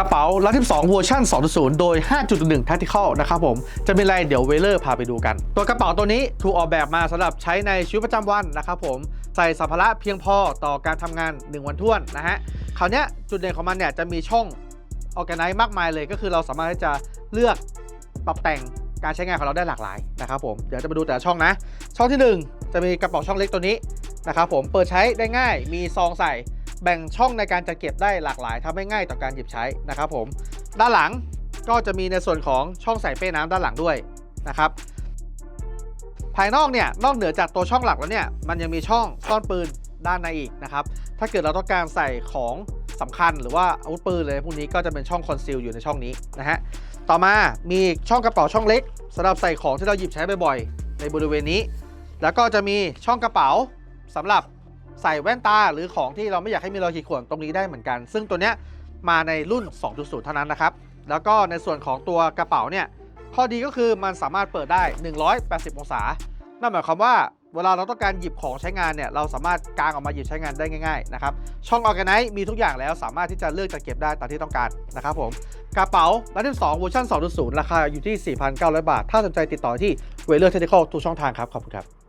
กระเป๋าลัที่2เวอร์ชัน2.0 โดย 5.1 Tactical นะครับผม จะเป็นไรเดี๋ยวเวเลอร์พาไปดูกัน ตัวกระเป๋าตัวนี้ถูกออกแบบมาสำหรับใช้ในชีวิตประจำวันนะครับผม ใส่สัมภาระเพียงพอต่อการทำงาน 1 วันท้วนนะฮะคราวเนี้ยจุดเด่นของมันเนี่ยจะมีช่องออ g a ไน z e มากมายเลย ก็คือเราสามารถที่จะเลือกปรับแต่งการใช้งานของเราได้หลากหลายนะครับผมเดี๋ยวจะมาดูแต่ละช่องนะ ช่องที่ 1 จะมีกระเป๋าช่องเล็กตัวนี้นะครับผมเปิดใช้ได้ง่ายมีซองใส่ แบ่งช่องในการจัดเก็บได้หลากหลายทำให้ง่ายต่อการหยิบใช้นะครับผม ด้านหลังก็จะมีในส่วนของช่องใส่เป้น้ำด้านหลังด้วยนะครับภายนอกเนี่ยนอกเหนือจากตัวช่องหลักแล้วเนี่ยมันยังมีช่องซ่อนปืนด้านในอีกนะครับถ้าเกิดเราต้องการใส่ของสำคัญหรือว่าอาวุธปืนเลยพวกนี้ก็จะเป็นช่องคอนซีลอยู่ในช่องนี้นะฮะต่อมามีช่องกระเป๋าช่องเล็กสำหรับใส่ของที่เราหยิบใช้บ่อยๆในบริเวณนี้ แล้วก็จะมีช่องกระเป๋าสำหรับ ใส่แว่นตาหรือของที่เราไม่อยากให้มีรอยขีดข่วนตรงนี้ได้เหมือนกัน ซึ่งตัวเนี้ยมาในรุ่น 2.0 เท่านั้นนะครับ แล้วก็ในส่วนของตัวกระเป๋าเนี่ย ข้อดีก็คือมันสามารถเปิดได้ 180 องศา นั่นหมายความว่าเวลาเราต้องการหยิบของใช้งานเนี่ย เราสามารถกางออกมาหยิบใช้งานได้ง่ายๆนะครับ ช่อง Organize มีทุกอย่างแล้วสามารถที่จะเลือกจะเก็บได้ตามที่ต้องการนะครับผม กระเป๋ารัที่2เวอร์ชัน2.0 ราคาอยู่ที่ 4,900 บาท ถ้าสนใจติดต่อที่ w e l e r Technical ทุกช่องทางครับ ขอบคุณครับ